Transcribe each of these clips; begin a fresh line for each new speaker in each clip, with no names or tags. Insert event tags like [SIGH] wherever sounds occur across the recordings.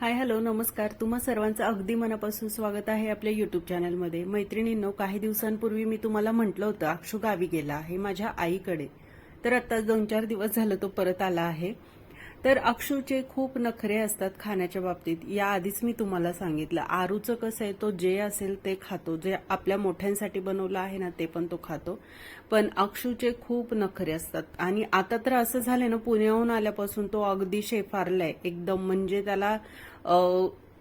Hi hello नमस्कार. तुम्हा सर्वांचं अगदी मनापासून स्वागत आहे आपल्या युट्यूब चॅनलमध्ये मैत्रिणींनो काही दिवसांपूर्वी मी तुम्हाला म्हटलं होतं अक्षू गावी गेला आहे माझ्या आईकडे. तर आता दोन चार दिवस झालं तो परत आला आहे. तर अक्षूचे खूप नखरे असतात खाण्याच्या बाबतीत. या आधीच मी तुम्हाला सांगितलं. आरूचं कसं आहे तो जे असेल ते खातो. जे आपल्या मोठ्यांसाठी बनवलं आहे ना ते पण तो खातो. पण अक्षूचे खूप नखरे असतात. आणि आता तर असं झालंय ना पुण्याहून आल्यापासून तो अगदी शेफारलाय. एकदम म्हणजे त्याला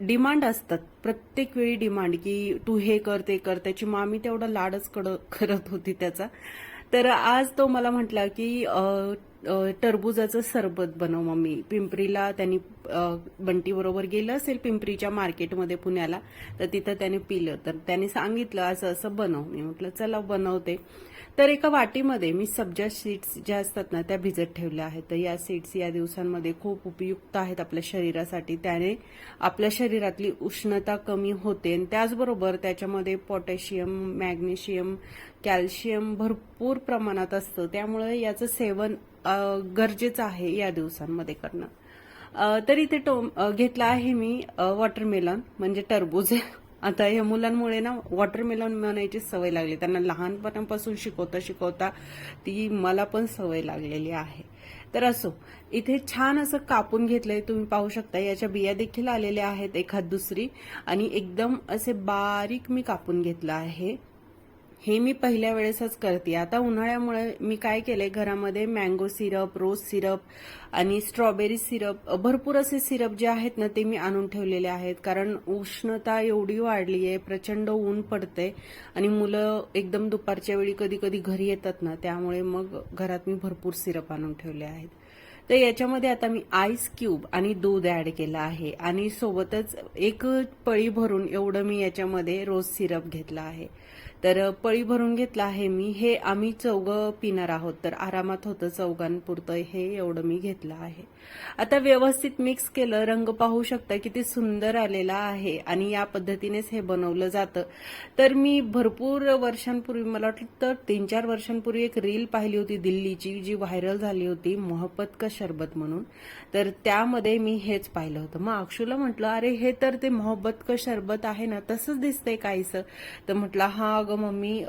डिमांड असतात. प्रत्येक वेळी डिमांड की तू हे कर ते कर. त्याची मामी तेवढा लाडच कड- करत होती त्याचा. तर आज तो मला म्हटला की टरबुजाचं सरबत बनव मम्मी. पिंपरीला त्यांनी बंटीबरोबर गेलं असेल पिंपरीच्या मार्केटमध्ये पुण्याला तर तिथं त्याने पिलं. तर त्याने सांगितलं असं असं बनव. मी म्हटलं चला बनवते. तर एका वाटीमध्ये मी सब्जा सीड्स ज्या असतात ना त्या भिजत ठेवल्या आहेत. तर या सीड्स या दिवसांमध्ये खूप उपयुक्त आहेत आपल्या शरीरासाठी. त्याने आपल्या शरीरातली उष्णता कमी होते आणि त्याचबरोबर त्याच्यामध्ये पोटॅशियम मॅग्नेशियम कॅल्शियम भरपूर प्रमाणात असतं. त्यामुळे याचं सेवन गरजेचं आहे या दिवसांमध्ये करणं. तर इथे टो घेतला आहे मी वॉटरमेलन म्हणजे टरबूज. [LAUGHS] आता या मुलांमुळे ना वॉटरमेलन म्हणायची सवय लागली. त्यांना लहानपणापासून शिकवता शिकवता ती मला पण सवय लागलेली आहे. तर असो इथे छान असं कापून घेतलंय तुम्ही पाहू शकता. याच्या बिया देखील आलेल्या आहेत एखाद दुसरी. आणि एकदम असे बारीक मी कापून घेतलं आहे. हे मी पहिल्या वेळेसच करते. आता उन्हाळ्यामुळे मी काय केले घरामध्ये मँगो सिरप रोज सिरप आणि स्ट्रॉबेरी सिरप भरपूर असे सिरप जे आहेत ना ते मी आणून ठेवलेले आहेत. कारण उष्णता एवढी वाढली आहे प्रचंड ऊन पडते आणि मुलं एकदम दुपारच्या वेळी कधी कधी घरी येतात ना त्यामुळे मग घरात मी भरपूर सिरप आणून ठेवले आहेत. तर याच्यामध्ये आता मी आईस क्यूब आणि दूध ऍड केलं आहे. आणि सोबतच एक पळी भरून एवढं मी याच्यामध्ये रोज सिरप घेतला आहे. तर पळी भरून घेतला आहे मी. हे आम्ही चौघं पिणार आहोत. तर आरामात होतं चौघांपुरतं हे एवढं मी घेतलं आहे. आता व्यवस्थित मिक्स केलं. रंग पाहू शकता किती सुंदर आलेला आहे. आणि या पद्धतीनेच हे बनवलं जातं. तर मी भरपूर वर्षांपूर्वी मला वाटलं तर तीन चार वर्षांपूर्वी एक रील पाहिली होती दिल्लीची जी व्हायरल झाली होती. मोहब्बत कशी शरबत म्हणून. तर त्यामध्ये मी हेच पाहिलं होतं. मग अक्षूला म्हटलं अरे हे तर ते मोहब्बत का शरबत आहे ना तसंच दिसतंय काहीसं. तर म्हटलं हा अगं मम्मी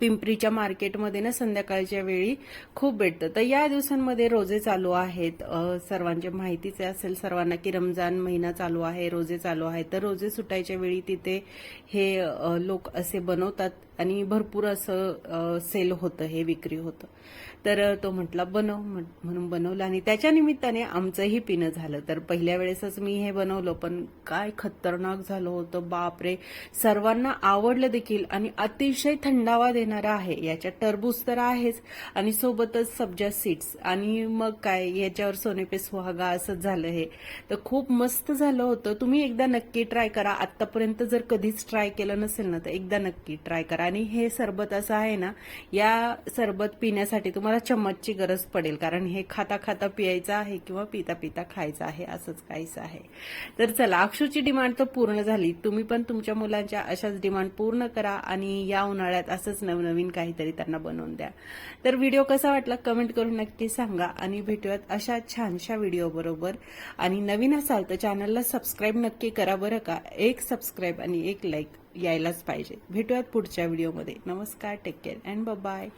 पिंपरीच्या मार्केटमध्ये ना संध्याकाळच्या वेळी खूप भेटतं. तर या दिवसांमध्ये रोजे चालू आहेत. सर्वांचे सर्वांच्या माहितीच असेल सर्वांना की रमजान महिना चालू आहे रोजे चालू आहे तर रोजे सुटायच्या वेळी तिथे हे लोक असे बनवतात. आणि भरपूर असं सेल होतं हे विक्री होतं. तर तो म्हटला बनव म्हणून बनवलं आणि त्याच्या निमित्ताने आमचंही पिणं झालं. तर पहिल्या वेळेसच मी हे बनवलं पण काय खतरनाक झालं होतं बापरे! सर्वांना आवडलं देखील आणि अतिशय थंडावा देणारा आहे. याच्यात टरबूज तर आहेच आणि सोबतच सब्जा सीड्स आणि मग काय याच्यावर सोनेपे सुहागा असंच झालं हे. तर खूप मस्त झालं होतं. तुम्ही एकदा नक्की ट्राय करा. आतापर्यंत जर कधीच ट्राय केलं नसेल ना तर एकदा नक्की ट्राय करा. आणि हे सरबत असं आहे ना या सरबत पिण्यासाठी तुम्हाला चम्मचची गरज पडेल. कारण हे खाता खाता पियायचं आहे किंवा पिता पिता खायचं आहे असंच काहीच आहे. तर चला अक्षूची डिमांड तर पूर्ण झाली. तुम्ही पण तुमच्या मुलांच्या अशाच डिमांड पूर्ण करा आणि या उन्हाळ्यात असंच नवनवीन काहीतरी त्यांना बनवून द्या. तर व्हिडिओ कसा वाटला कमेंट करून नक्की सांगा आणि भेटूयात अशा छानशा व्हिडिओ बरोबर. आणि नवीन असाल तर चॅनलला सबस्क्राईब नक्की करा बरं का? एक सबस्क्राईब आणि एक लाईक. यायलाच पाहिजे. भेटूयात पुढच्या व्हिडिओमध्ये. नमस्कार टेक केअर अँड बाय